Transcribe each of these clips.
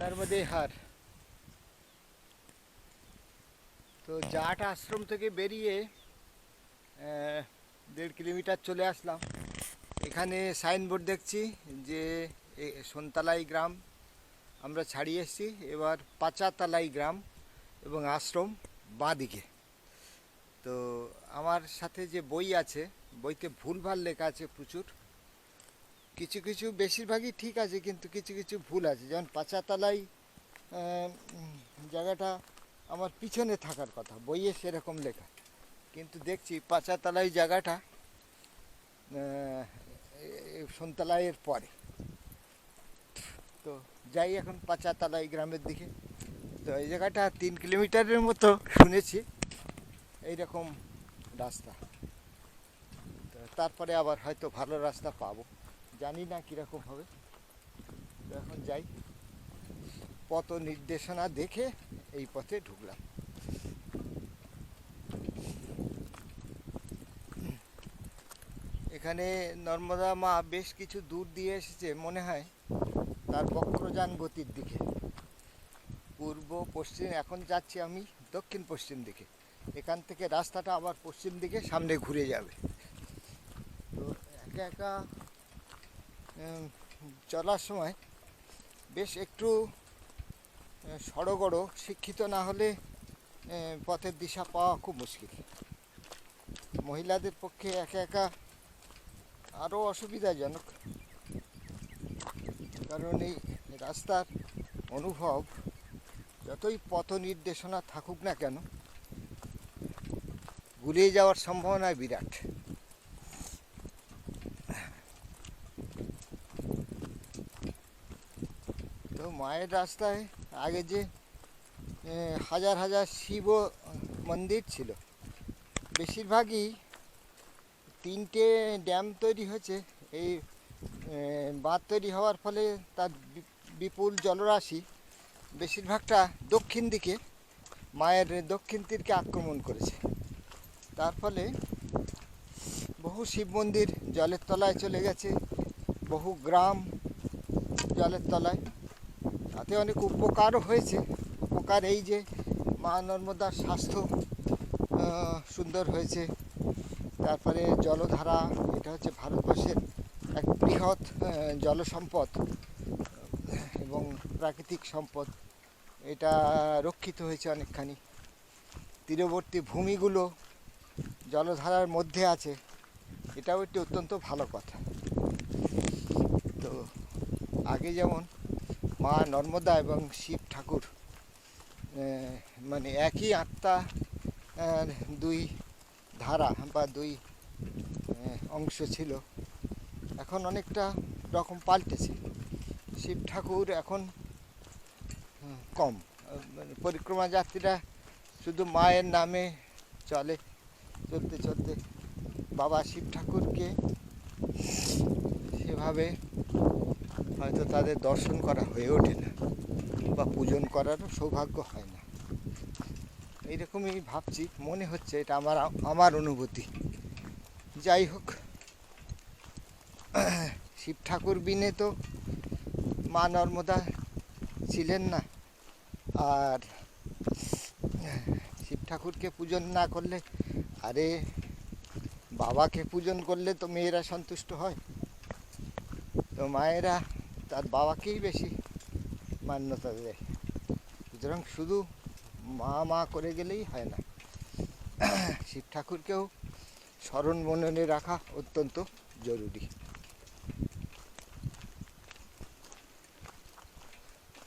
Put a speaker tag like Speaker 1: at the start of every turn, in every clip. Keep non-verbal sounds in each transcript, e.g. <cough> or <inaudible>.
Speaker 1: নর্মদে হার। তো জাট আশ্রম থেকে বেরিয়ে দেড় কিলোমিটার চলে আসলাম। এখানে সাইনবোর্ড দেখছি যে সন্তালাই গ্রাম। আমরা ছাড়িয়ে এসেছি, এবার পাচাতালাই গ্রাম এবং আশ্রম বাঁদিকে। তো আমার সাথে যে বই আছে, বইতে ভুলভাল লেখা আছে প্রচুর। কিছু কিছু বেশিরভাগই ঠিক আছে, কিন্তু কিছু কিছু ভুল আছে। যেমন পাচাতলাই জায়গাটা আমার পিছনে থাকার কথা, বইয়ে সেরকম লেখা। কিন্তু দেখছি পাঁচাতলাই জায়গাটা সন্তালাইয়ের পরে। তো যাই এখন পাঁচাতলাই গ্রামের দিকে। তো এই জায়গাটা তিন কিলোমিটারের মতো শুনেছি, এইরকম রাস্তা। তারপরে আবার হয়তো ভালো রাস্তা পাবো। জানি না কীরকম হবে। এখন যাই। পথ নির্দেশনা দেখে এই পথে ঢুকলাম। এখানে নর্মদা মা বেশ কিছু দূর দিয়ে এসেছে মনে হয়, তার বক্রযান গতির দিকে। পূর্ব, পশ্চিম, এখন যাচ্ছি আমি দক্ষিণ, পশ্চিম দিকে। এখান থেকে রাস্তাটা আবার পশ্চিম দিকে সামনে ঘুরে যাবে। তো একা একা চলার সময় বেশ একটু সড়গড়, শিক্ষিত না হলে পথের দিশা পাওয়া খুব মুশকিল। মহিলাদের পক্ষে একা একা আরও অসুবিধাজনক। কারণ এই রাস্তার অনুভব যতই পথ নির্দেশনা থাকুক না কেন, গুলিয়ে যাওয়ার সম্ভাবনা বিরাট তো মায়ের রাস্তায় আগে যে হাজার হাজার শিব মন্দির ছিল। বেশিরভাগই তিনটে ড্যাম তৈরি হয়েছে। এই বাঁধ তৈরি হওয়ার ফলে তার বিপুল জলরাশি বেশিরভাগটা দক্ষিণ দিকে, মায়ের দক্ষিণ তীরকে আক্রমণ করেছে। তার ফলে বহু শিব মন্দির জলের তলায় চলে গেছে, বহু গ্রাম জলের তলায়। তাতে অনেক উপকারও হয়েছে। উপকার এই যে মা নর্মদার স্বাস্থ্য সুন্দর হয়েছে। তারপরে জলধারা, এটা হচ্ছে ভারতবর্ষের এক বৃহৎ জলসম্পদ এবং প্রাকৃতিক সম্পদ। এটা রক্ষিত হয়েছে অনেকখানি। তীরবর্তী ভূমিগুলো জলধারার মধ্যে আছে। এটাও একটি অত্যন্ত ভালো কথা। তো আগে যেমন মা নর্মদা এবং শিব ঠাকুর মানে একই আত্মা দুই ধারা বা দুই অংশ ছিল। এখন অনেকটা রকম পাল্টেছে। শিব ঠাকুর এখন কম। মানে পরিক্রমা যাত্রীরা শুধু মায়ের নামে চলে, চলতে চলতে বাবা শিব ঠাকুরকে সেভাবে হয়তো তাদের দর্শন করা হয়ে ওঠে না বা পূজন করারও সৌভাগ্য হয় না। এইরকমই ভাবছি, মনে হচ্ছে এটা আমার আমার অনুভূতি। যাই হোক, শিব ঠাকুর বিনে তো মা নর্মদা ছিলেন না। আর শিব ঠাকুরকে পূজন না করলে, আরে বাবাকে পূজন করলে তো মেয়েরা সন্তুষ্ট হয়। তো মায়েরা তার বাবাকেই বেশি মান্যতা দেয়। সুতরাং শুধু মা মা করে গেলেই হয় না। শিব ঠাকুরকেও স্মরণ মননে রাখা অত্যন্ত জরুরি।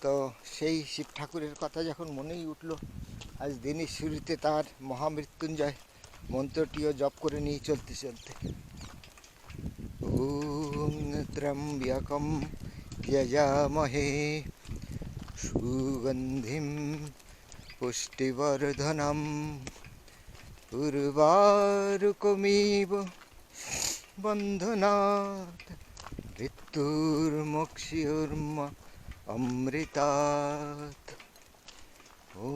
Speaker 1: তো সেই শিব ঠাকুরের কথা যখন মনেই উঠল, আজ দিনের শুরুতে তার মহামৃত্যুঞ্জয় মন্ত্রটিও জপ করে নিয়ে চলতে চলতে। ওম ত্রম্বকম यजामहे सुगन्धिं पुष्टिवर्धनं उर्वारुकमिव बन्धनात् मृत्युर्मक्षियुर्म अमृतात् ॐ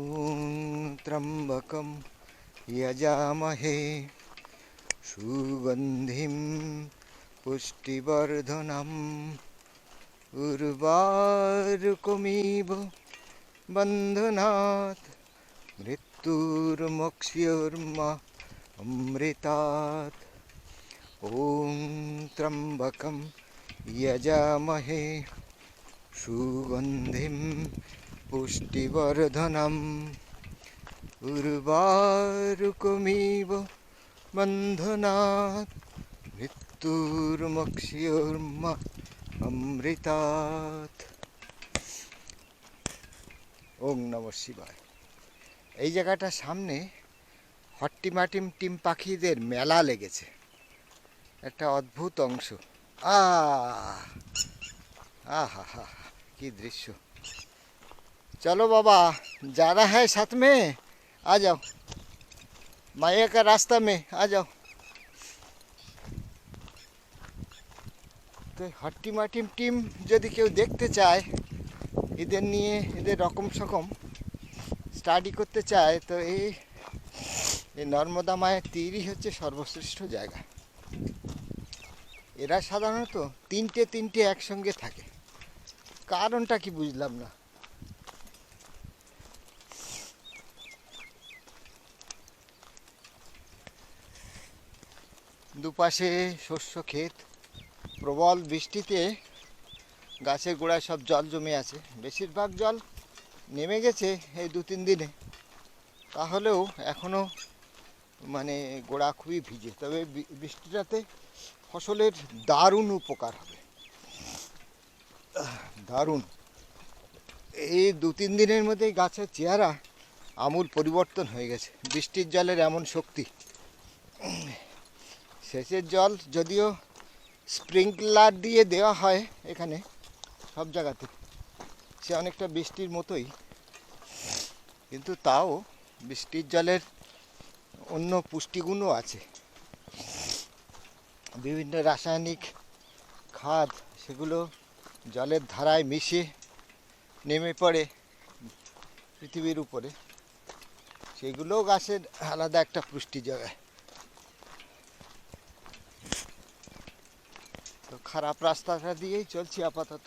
Speaker 1: त्र्यम्बकं यजामहे सुगन्धिं पुष्टिवर्धनम् উর্বারুকমিব বন্ধনাথ মৃত্যুর্মোক্ষ্যোর্মা অমৃতাৎ ॐ त्र्यम्बकं यजामहे सुगन्धिं पुष्टिवर्धनम् उर्वारुकमिव बन्धनात् মৃত্যুর্মক্ষ্যোর্ম অমৃতাত ওং নম শিবায়। এই জায়গাটার সামনে হট্টিমাটিম টিম পাখিদের মেলা লেগেছে। একটা অদ্ভুত অংশ। আহা! হা কি দৃশ্য। চলো বাবা, যারা হ্যাঁ সাথ মে আ যাও। মাইয়া কা রাস্তা মে আ যাও। তো হট্টি মাটিম টিম যদি কেউ দেখতে চায়, এদের নিয়ে এদের রকম সকম স্টাডি করতে চায়, তো এই এই নর্মদা মায়ের তীরই হচ্ছে সর্বশ্রেষ্ঠ জায়গা। এরা সাধারণত তিনটে তিনটে একসঙ্গে থাকে। কারণটা কি বুঝলাম না। দুপাশে শস্য ক্ষেত প্রবল বৃষ্টিতে গাছের গোড়ায় সব জল জমে আছে। বেশিরভাগ জল নেমে গেছে এই দু তিন দিনে। তাহলেও এখনও মানে গোড়া খুবই ভিজে। তবে বৃষ্টিটাতে ফসলের দারুণ উপকার হবে। দারুণ। এই দু তিন দিনের মধ্যেই গাছের চেহারা আমূল পরিবর্তন হয়ে গেছে। বৃষ্টির জলের এমন শক্তি। সেচের জল যদিও স্প্রিংকলার দিয়ে দেওয়া হয় এখানে, সব জায়গাতে। সে অনেকটা বৃষ্টির মতোই। কিন্তু তাও বৃষ্টির জলের অন্য পুষ্টিগুণও আছে। বিভিন্ন রাসায়নিক খাদ, সেগুলো জলের ধারায় মিশে নেমে পড়ে পৃথিবীর উপরে। সেগুলোও গাছের আলাদা একটা পুষ্টি যোগায় তো খারাপ রাস্তাটা দিয়েই চলছি আপাতত।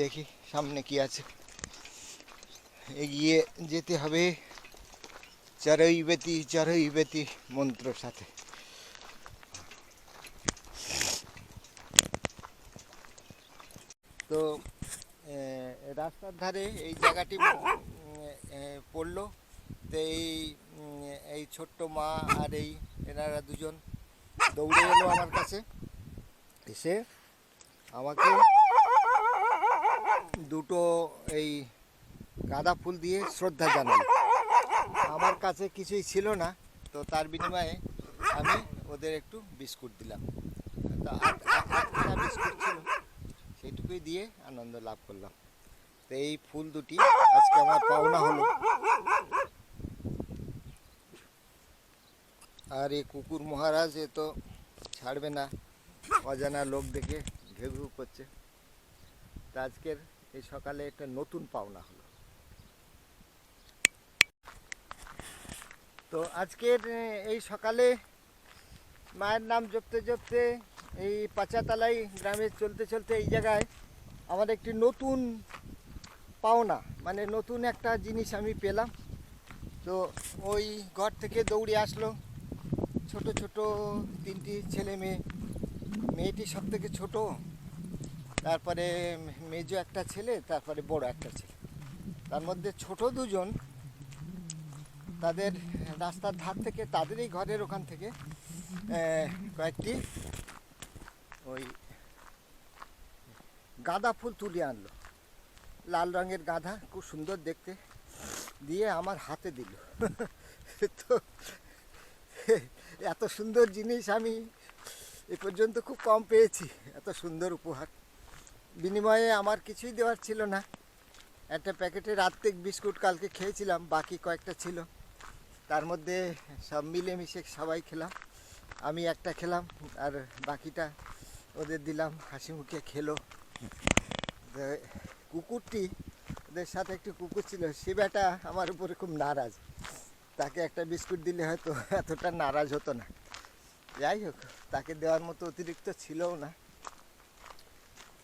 Speaker 1: দেখি সামনে কি আছে। এগিয়ে যেতে হবে। চরই বেতি চরই বেতি মন্ত্র সাথে। তো রাস্তার ধারে এই জায়গাটি পড়ল। তো এই এই ছোট্ট মা আর এই এনারা দুজন দৌড়ে এলো আমার কাছে। এসে আমাকে দুটো এই গাঁদা ফুল দিয়ে শ্রদ্ধা জানালো। আমার কাছে কিছুই ছিল না, তো তার বিনিময়ে আমি ওদের একটু বিস্কুট দিলাম। আটখানা বিস্কুট ছিল, সেইটুকুই দিয়ে আনন্দ লাভ করলাম। তো এই ফুল দুটি আজকে আমার পাওনা হলো। আর এই কুকুর মহারাজ, এ তো ছাড়বে না। অজানা লোক দেখে ঘেউ করছে। তা আজকের এই সকালে একটা নতুন পাওনা হলো। তো আজকের এই সকালে মায়ের নাম জপতে জপতে এই পাচাতালাই গ্রামে চলতে চলতে এই জায়গায় আমার একটি নতুন পাওনা মানে নতুন একটা জিনিস আমি পেলাম। তো ওই ঘর থেকে দৌড়ে আসলো। ছোট ছোট তিনটি ছেলে মেয়ে মেয়েটি সব থেকে ছোট, তারপরে মেজো একটা ছেলে, তারপরে বড় একটা ছেলে। তার মধ্যে ছোট দুজন, তাদের রাস্তার ধার থেকে তাদেরই ঘরের ওখান থেকে কয়েকটি ওই গাঁদা ফুল তুলে আনলো। লাল রঙের গাঁদা খুব সুন্দর দেখতে, দিয়ে আমার হাতে দিল। <laughs> তো, এত সুন্দর জিনিস আমি এ পর্যন্ত খুব কম পেয়েছি, এত সুন্দর উপহার। বিনিময়ে আমার কিছুই দেওয়ার ছিল না। একটা প্যাকেটের আত্মিক বিস্কুট কালকে খেয়েছিলাম, বাকি কয়েকটা ছিল। তার মধ্যে সব মিলেমিশে সবাই খেলাম, আমি একটা খেলাম, আর বাকিটা ওদের দিলাম, হাসি মুখে খেলো। কুকুরটি ওদের সাথে একটি কুকুর ছিল, সে বেটা আমার উপরে খুব নারাজ। তাকে একটা বিস্কুট দিলে হয়তো এতটা নারাজ হতো না। যাই হোক তাকে দেওয়ার মতো অতিরিক্ত ছিলও না।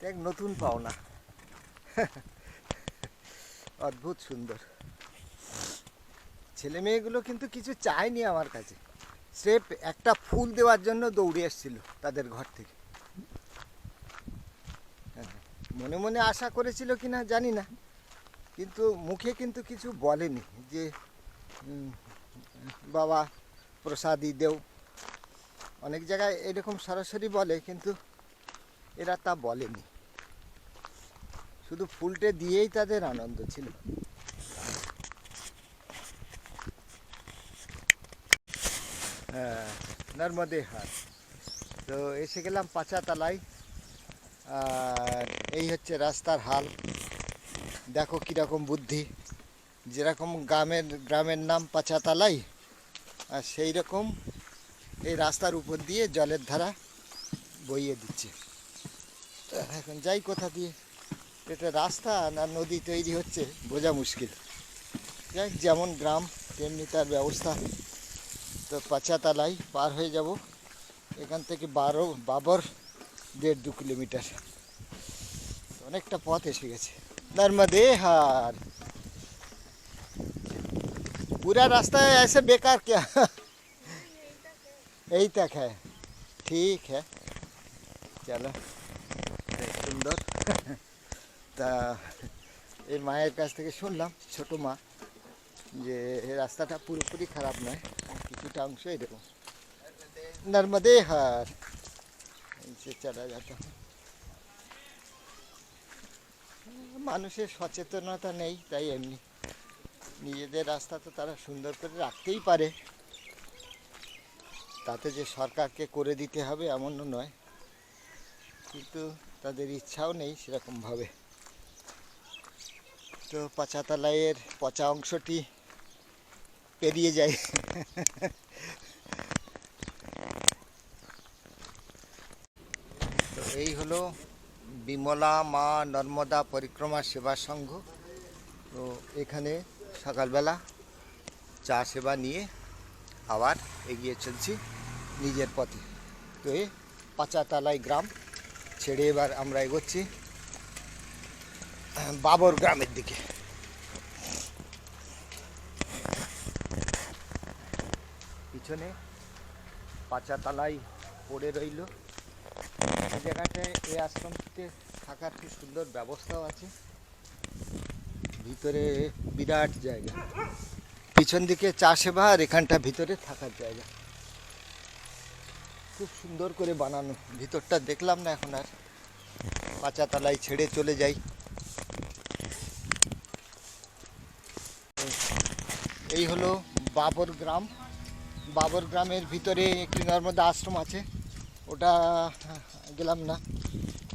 Speaker 1: এক নতুন পাওনা। অদ্ভুত সুন্দর। ছেলে মেয়েগুলো কিন্তু কিছু চায়নি আমার কাছে। স্রেফ একটা ফুল দেওয়ার জন্য দৌড়ে এসেছিল তাদের ঘর থেকে। হ্যাঁ, মনে মনে আশা করেছিল কি না জানি না। কিন্তু মুখে কিন্তু কিছু বলেনি যে বাবা প্রসাদই দেও অনেক জায়গায় এরকম সরাসরি বলে, কিন্তু এরা তা বলেনি। শুধু ফুলটে দিয়েই তাদের আনন্দ ছিল। হ্যাঁ নর্মদে হাট। তো এসে গেলাম পাঁচাতলায়। আর এই হচ্ছে রাস্তার হাল। দেখো কীরকম বুদ্ধি। যেরকম গ্রামের গ্রামের নাম পাঁচাতলাই, আর সেই রকম এই রাস্তার উপর দিয়ে জলের ধারা বইয়ে দিচ্ছে তো এখন যাই কোথা দিয়ে এটা রাস্তা না নদী তৈরি হচ্ছে বোঝা মুশকিল যাই যেমন গ্রাম তেমনি তার ব্যবস্থা তো পাঁচাতলাই পার হয়ে যাব এখান থেকে বারো বাবর দেড় দু কিলোমিটার অনেকটা পথ এসে গেছে नर्मदे हार पूरा रास्ता ऐसे बेकार क्या यही तक है ठीक है চলো বেশ সুন্দর তা এই মায়ের কাছ থেকে শুনলাম ছোট মা যে এই রাস্তাটা পুরোপুরি খারাপ নয় কিছুটা অংশ এরকম নর্মদে হার ऐसे चला जाता है মানুষের সচেতনতা নেই তাই এমনি নিজেদের রাস্তা তো তারা সুন্দর করে রাখতেই পারে তাতে যে সরকারকে করে দিতে হবে এমনও নয়। কিন্তু তাদের ইচ্ছাও নেই সেরকমভাবে। তো পাঁচাতলাইয়ের পচা অংশটি পেরিয়ে যায়। তো এই হলো বিমলা মা নর্মদা পরিক্রমা সেবা সংঘ। তো এখানে সকালবেলা চা সেবা নিয়ে আবার এগিয়ে চলছি নিজের পথে। তো এ পাঁচাতালাই গ্রাম ছেড়ে এবার আমরা এগোচ্ছি বাবর গ্রামের দিকে। পিছনে পাঁচাতালাই পড়ে রইল। এই জায়গাটায় এই আশ্রমটিতে থাকার খুব সুন্দর ব্যবস্থাও আছে। ভিতরে বিরাট জায়গা। পিছন দিকে চা সেবা আর এখানটা ভিতরে থাকার জায়গা। খুব সুন্দর করে বানানো। ভিতরটা দেখলাম না এখন আর। পাঁচাতলায় ছেড়ে চলে যাই। এই হলো বাবর গ্রাম। বাবর গ্রামের ভিতরে একটি নর্মদা আশ্রম আছে। ওটা গেলাম না।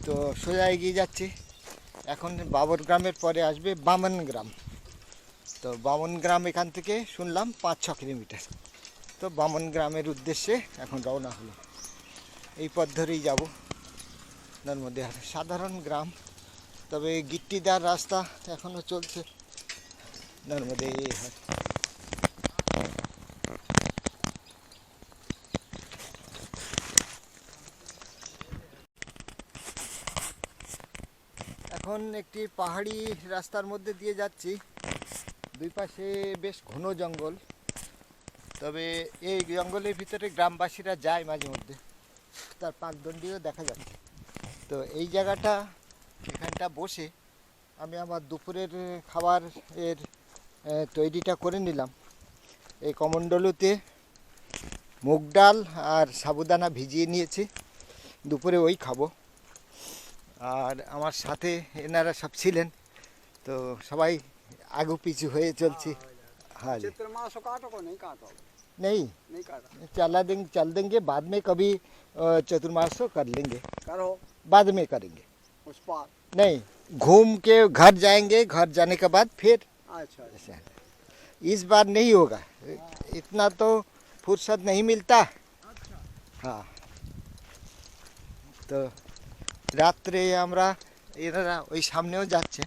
Speaker 1: তো সোজা এগিয়ে যাচ্ছি। এখন বাবর গ্রামের পরে আসবে বামন গ্রাম। তো বামন গ্রাম এখান থেকে শুনলাম পাঁচ ছ কিলোমিটার। তো বামন গ্রামের উদ্দেশ্যে এখন রওনা হলো। এই পথ ধরেই যাব হাট সাধারণ গ্রাম। তবে গিট্টিদার রাস্তা এখনও চলছে নর্মদে। এখন একটি পাহাড়ি রাস্তার মধ্যে দিয়ে যাচ্ছি। দুই পাশে বেশ ঘন জঙ্গল। তবে এই জঙ্গলের ভিতরে গ্রামবাসীরা যায় মাঝে মধ্যে। তার পাকদণ্ডিও দেখা যাচ্ছে। তো এই জায়গাটা, এখানটা বসে আমি আমার দুপুরের খাবার এর তৈরিটা করে নিলাম। এই কমণ্ডলুতে মুগ ডাল আর সাবুদানা ভিজিয়ে নিয়েছি। দুপুরে ওই খাব। আর আমার সাথে এনারা সব ছিলেন। তো সবাই আগু পিছু হয়ে চলছি हाँ जी
Speaker 2: चित्र मास काटो को नहीं काटो
Speaker 1: नहीं
Speaker 2: नहीं काटा
Speaker 1: चला देंगे चल देंगे बाद में कभी अ, चतुर्मास कर लेंगे
Speaker 2: करो
Speaker 1: बाद में करेंगे
Speaker 2: उस पार
Speaker 1: नहीं घूम के घर जाएंगे घर जाने के बाद फिर
Speaker 2: अच्छा अच्छा
Speaker 1: ऐसे इस बार नहीं होगा इतना तो फुर्सत नहीं मिलता हाँ তো রাত্রে আমরা এনারা ওই সামনেও যাচ্ছে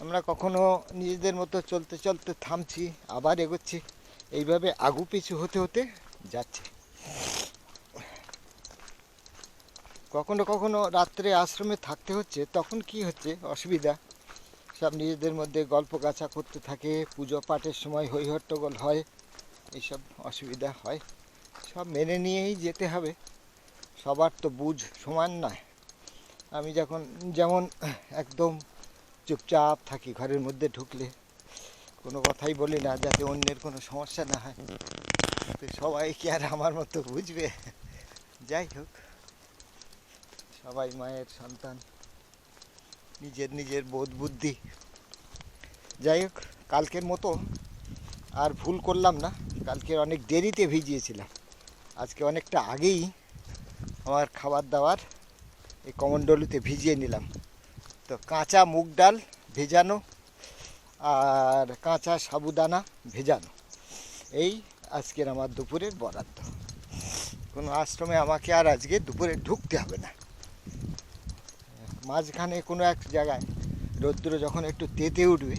Speaker 1: আমরা কখনো নিজেদের মতো চলতে চলতে থামছি, আবার এগোচ্ছি। এইভাবে আগু পিছু হতে হতে যাচ্ছে। কখনো কখনো রাত্রে আশ্রমে থাকতে হচ্ছে, তখন কি হচ্ছে? অসুবিধা। সব নিজেদের মধ্যে গল্প গাছা করতে থাকে, পুজো পাঠের সময় হৈহট্টগোল হয়, এইসব অসুবিধা হয়। সব মেনে নিয়েই যেতে হবে। সবার তো বুঝ সমান নয়। আমি যখন, যেমন একদম চুপচাপ থাকি ঘরের মধ্যে ঢুকলে। কোনো কথাই বলি না, যাতে অন্যের কোনো সমস্যা না হয়। তো সবাই কি আর আমার মতো বুঝবে? যাই হোক, সবাই মায়ের সন্তান, নিজের নিজের বোধ বুদ্ধি। যাই হোক, কালকের মতো আর ভুল করলাম না। কালকে অনেক দেরিতে ভিজিয়েছিলাম। আজকে অনেকটা আগেই আমার খাবার দাবার এই কমন্ডলুতে ভিজিয়ে নিলাম। তো কাঁচা মুগ ডাল ভেজানো আর কাঁচা সাবুদানা ভেজানো। এই আজকের আমার দুপুরের বরাদ্দ। কোনো আশ্রমে আমাকে আর আজকে দুপুরে ঢুকতে হবে না। মাঝখানে কোনো এক জায়গায় রৌদ্র যখন একটু তেতে উঠবে,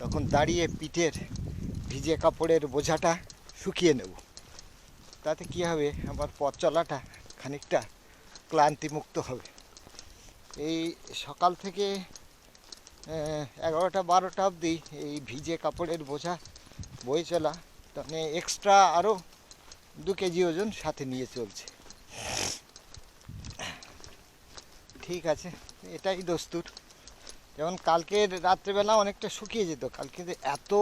Speaker 1: তখন দাঁড়িয়ে পিঠের ভিজে কাপড়ের বোঝাটা শুকিয়ে নেব। তাতে কি হবে? আমার পথ চলাটা খানিকটা ক্লান্তিমুক্ত হবে। এই সকাল থেকে এগারোটা বারোটা অবধি এই ভিজে কাপড়ের বোঝা বয়ে চলা। মানে এক্সট্রা আরও দু কেজি ওজন সাথে নিয়ে চলছে। ঠিক আছে, এটাই দস্তুর। যেমন কালকের রাত্রেবেলা অনেকটা শুকিয়ে যেত, কালকে এত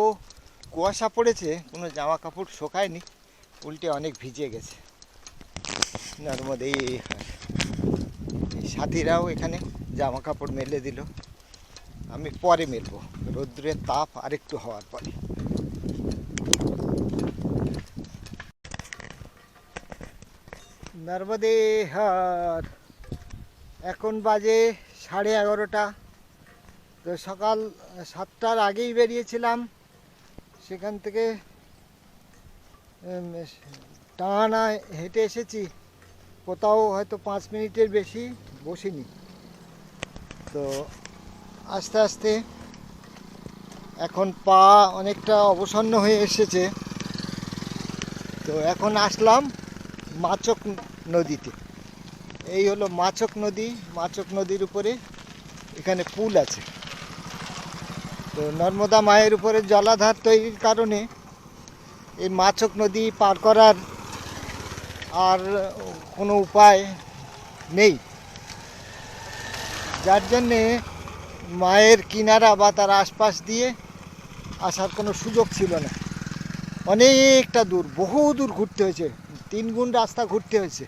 Speaker 1: কুয়াশা পড়েছে, কোনো জামা কাপড় শোকায়নি, উল্টে অনেক ভিজে গেছে। নর্মদে। সাথীরাও এখানে জামা কাপড় মেলে দিল। আমি পরে মেলবো। রৌদ্রের তাপ আরেকটু হওয়ার পরে। নর্মদে হাট এখন বাজে সাড়ে এগারোটা। তো সকাল সাতটার আগেই বেরিয়েছিলাম। সেখান থেকে টানা হেঁটে এসেছি। কোথাও হয়তো পাঁচ মিনিটের বেশি। বসিনি। তো আস্তে আস্তে এখন পা অনেকটা অবসন্ন হয়ে এসেছে। তো এখন আসলাম মাচক নদীতে। এই হলো মাচক নদী। মাচক নদীর উপরে এখানে পুল আছে। তো নর্মদা মায়ের উপরে জলাধার তৈরির কারণে এই মাচক নদী পার করার আর কোনো উপায় নেই। যার জন্যে মায়ের কিনারা বা তার আশপাশ দিয়ে আসার কোনো সুযোগ ছিল না। অনেকটা দূর, বহু দূর ঘুরতে হয়েছে, তিন গুণ রাস্তা ঘুরতে হয়েছে।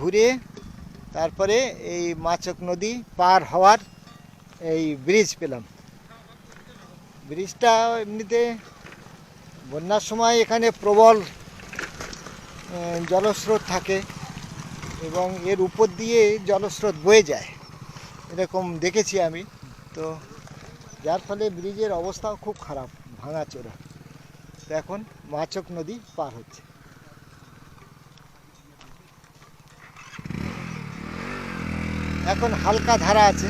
Speaker 1: ঘুরে তারপরে এই মাচক নদী পার হওয়ার এই ব্রিজ পেলাম। ব্রিজটা এমনিতে বন্যার সময় এখানে প্রবল জলস্রোত থাকে এবং এর উপর দিয়ে জলস্রোত বয়ে যায়। এরকম দেখেছি আমি। তো যার ফলে ব্রিজের অবস্থাও খুব খারাপ, ভাঙাচোরা। তো এখন মাচক নদী পার হচ্ছে। এখন হালকা ধারা আছে,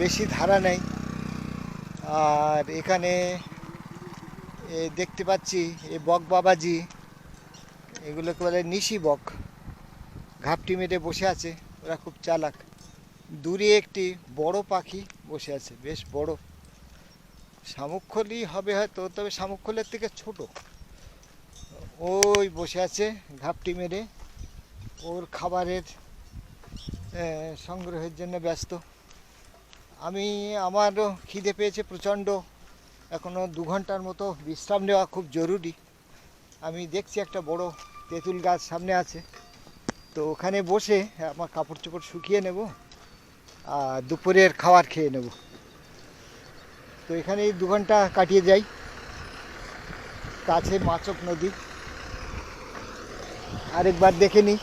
Speaker 1: বেশি ধারা নেই। আর এখানে দেখতে পাচ্ছি এ বক বাবাজি, এগুলোকে বলে নিশি বক। ঘাপটি মেরে বসে আছে, ওরা খুব চালাক। দূরে একটি বড় পাখি বসে আছে, বেশ বড়। শামুকখলি হবে হয়তো, তবে শামুকখলের থেকে ছোট। ওই বসে আছে ঘাপটি মেরে। ওর খাবারের সংগ্রহের জন্য ব্যস্ত। আমি আমারও খিদে পেয়েছে প্রচণ্ড। এখনও দু ঘণ্টার মতো বিশ্রাম নেওয়া খুব জরুরি। আমি দেখছি একটা বড় তেঁতুল গাছ সামনে আছে। তো ওখানে বসে আমার কাপড় চোপড় শুকিয়ে নেব। দুপুরের খাবার খেয়ে নেব। তো এখানেই দু ঘণ্টা কাটিয়ে যাই। কাছে মাচক নদী। আরেকবার দেখে নিই।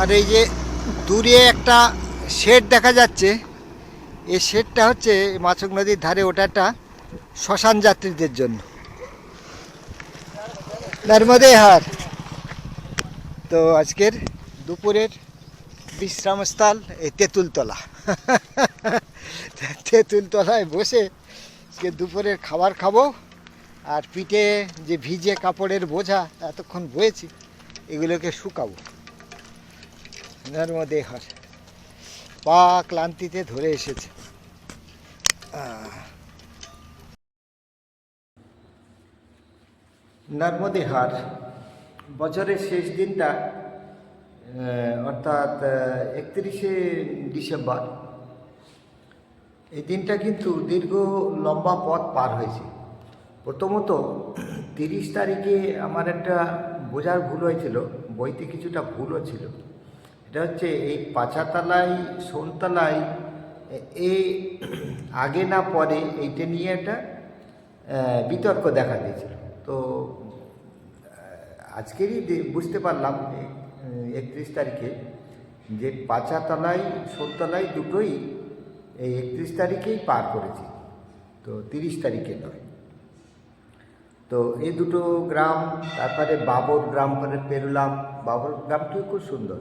Speaker 1: আর এই যে দূরে একটা শেড দেখা যাচ্ছে। এই শেডটা হচ্ছে মাছক নদীর ধারে ওটাটা শ্মশান যাত্রীদের জন্য। নর্মদে হার তো আজকের দুপুরের বিশ্রামস্থল এই তেঁতুলতলা। <laughs> তেঁতুলতলায় বসে আজকে দুপুরের খাবার খাব আর পিঠে যে ভিজে কাপড়ের বোঝা এতক্ষণ বয়েছি, এগুলোকে শুকাবো। নর্মদে হাট পা ক্লান্তিতে ধরে এসেছে। আহ। বছরের শেষ দিনটা অর্থাৎ একত্রিশে ডিসেম্বর। এই দিনটা কিন্তু দীর্ঘ লম্বা পথ পার হয়েছে। প্রথমত, তিরিশ তারিখে আমার একটা বোঝার ভুল হয়েছিল, বইতে কিছুটা ভুলও ছিল। এটা হচ্ছে এই পাঁচাতলায়, সোনতলায়, এ- আগে না পরে এইটা নিয়ে একটা বিতর্ক দেখা দিয়েছিল। তো আজকেরই বুঝতে পারলাম একত্রিশ তারিখে যে পাঁচাতলায় সোনতলায় দুটোই এই একত্রিশ তারিখেই পার করেছি। তো তিরিশ তারিখে নয়। তো এই দুটো গ্রাম, তারপরে বাবর গ্রাম করে পেরোলাম। বাবর গ্রামটিও খুব সুন্দর।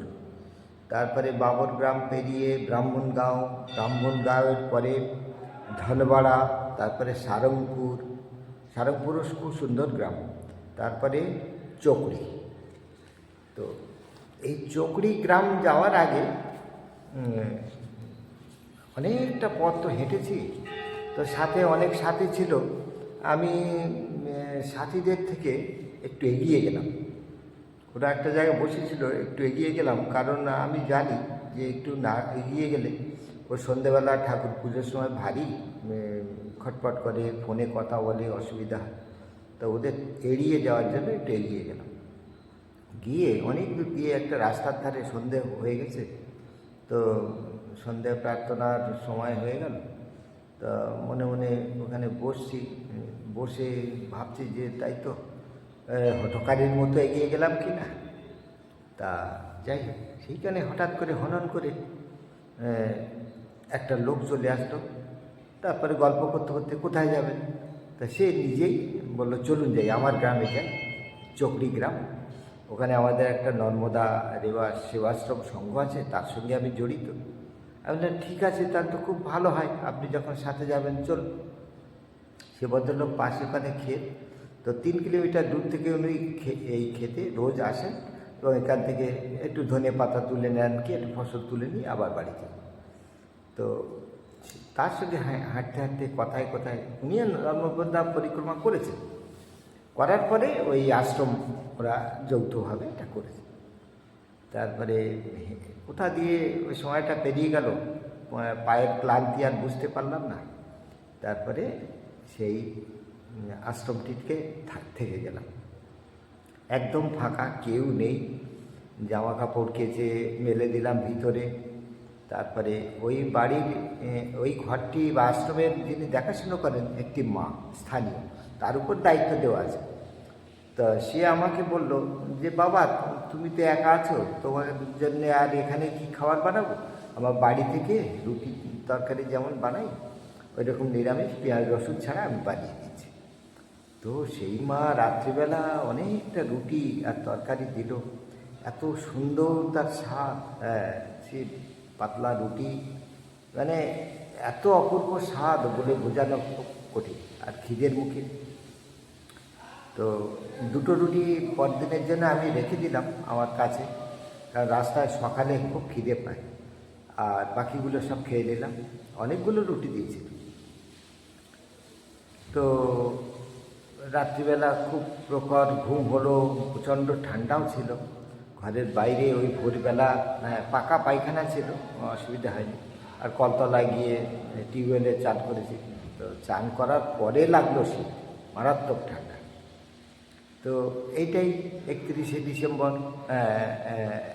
Speaker 1: তারপরে বাবর গ্রাম পেরিয়ে ব্রাহ্মণগাঁও, ব্রাহ্মণগাঁওয়ের পরে ধনবাড়া, তারপরে সারংপুর। সারংপুরও খুব সুন্দর গ্রাম। তারপরে চকরি তো এই চকরি গ্রাম যাওয়ার আগে অনেকটা পথ তো হেঁটেছি। তো সাথে অনেক সাথী ছিল। আমি সাথীদের থেকে একটু এগিয়ে গেলাম। ওরা একটা জায়গায় বসেছিল, একটু এগিয়ে গেলাম। কারণ আমি জানি যে একটু না এগিয়ে গেলে ও সন্ধেবেলা ঠাকুর পুজোর সময় ভারী খটপট করে, ফোনে কথা বলে, অসুবিধা হয়। তো ওদের এড়িয়ে যাওয়ার জন্য একটু এগিয়ে গেলাম। গিয়ে অনেক দূর গিয়ে একটা রাস্তার ধারে সন্ধে হয়ে গেছে। তো সন্ধে প্রার্থনার সময় হয়ে গেল। তা মনে মনে ওখানে বসছি বসে ভাবছি যে তাই তো আহ, মতো এগিয়ে গেলাম কি না? তা যাই হোক সেইখানে হঠাৎ করে হনন করে একটা লোক চলে আসলো। তারপরে গল্প করতে করতে কোথায় যাবেন তা সে নিজেই বলল, চলুন যাই, আমার গ্রামে যাই চকরি গ্রাম। ওখানে আমাদের একটা নর্মদা রেবা সেবাশ্রম সংঘ আছে, তার সঙ্গে আমি জড়িত। আমি বললাম, ঠিক আছে তাহলে তো খুব ভালো হয়, আপনি যখন সাথে যাবেন, চলুন। সে ভদ্রলোক পাশে ওখানে ক্ষেত তো তিন কিলোমিটার দূর থেকে উনি এই খেতে রোজ আসেন এবং এখান থেকে একটু ধনে পাতা তুলে নেন কি একটু ফসল তুলে নিয়ে আবার বাড়িতে তো তার সঙ্গে হাঁটতে হাঁটতে কথায় কথায় উনি নর্মদা পরিক্রমা করেছেন করার পরে ওই আশ্রম ওরা যৌথভাবে এটা করেছে। তারপরে কোথা দিয়ে ওই সময়টা পেরিয়ে গেল পায়ের ক্লান্তি আর বুঝতে পারলাম না। তারপরে সেই আশ্রমটিকে থেকে গেলাম। একদম ফাঁকা, কেউ নেই। জামা কাপড় কেচে মেলে দিলাম ভিতরে। তারপরে ওই বাড়ির ওই ঘরটি বা আশ্রমের যিনি দেখাশুনো করেন একটি মা, স্থানীয়, তার উপর দায়িত্ব দেওয়া আছে। তা সে আমাকে বলল যে, বাবা, তুমি তো একা আছো, তোমার জন্য আর এখানে কি খাবার বানাবো? আমার বাড়ি থেকে রুটি তরকারি যেমন বানাই ওই রকম নিরামিষ পেঁয়াজ রসুন ছাড়া আমি বানিয়ে দিচ্ছি। তো সেই মা রাত্রিবেলা অনেকটা রুটি আর তরকারি দিল। এত সুন্দর তার স্বাদ হ্যাঁ সে পাতলা রুটি মানে এত অপূর্ব স্বাদ বলে বোঝানো কঠিন আর খিদের মুখে। তো দুটো রুটি পরদিনের জন্য আমি রেখে দিলাম আমার কাছে, কারণ রাস্তায় সকালে খুব খিদে পায়। আর বাকিগুলো সব খেয়ে নিলাম। অনেকগুলো রুটি দিয়েছিল তো রাত্রিবেলা খুব প্রখর ঘুম হলো, প্রচণ্ড ঠান্ডাও ছিল। ঘরের বাইরে ওই ভোরবেলা হ্যাঁ, পাকা পায়খানা ছিল অসুবিধা হয়নি। আর কলতলায় গিয়ে টিউবওয়েলে চান করেছি। তো চান করার পরে লাগল শীত মারাত্মক ঠান্ডা। তো এইটাই একত্রিশে ডিসেম্বর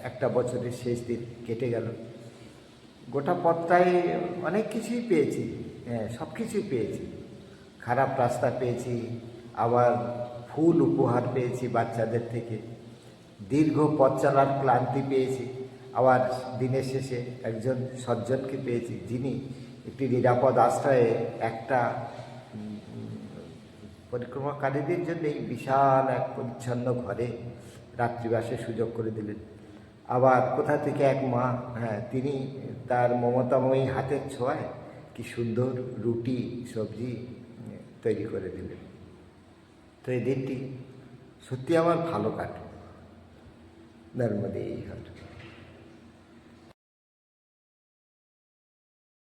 Speaker 1: একটা বছরের শেষ দিন কেটে গেল। গোটা পথটায় অনেক কিছুই পেয়েছি সব কিছুই পেয়েছি। খারাপ রাস্তা পেয়েছি আবার ফুল উপহার পেয়েছি বাচ্চাদের থেকে। দীর্ঘ পথ চলার ক্লান্তি পেয়েছি। আবার দিনের শেষে একজন সজ্জনকে পেয়েছি, যিনি একটি নিরাপদ আশ্রয়ে একটা পরিক্রমাকারীদের জন্য এই বিশাল এক পরিচ্ছন্ন ঘরে রাত্রিবাসের সুযোগ করে দিলেন। আবার কোথা থেকে এক মা হ্যাঁ তিনি তার মমতাময়ী হাতের ছোঁয়ায় কি সুন্দর রুটি, সবজি তৈরি করে দিলেন। তো এই দিনটি সত্যি আমার ভালো কাটে। নর্মদে এই ঘর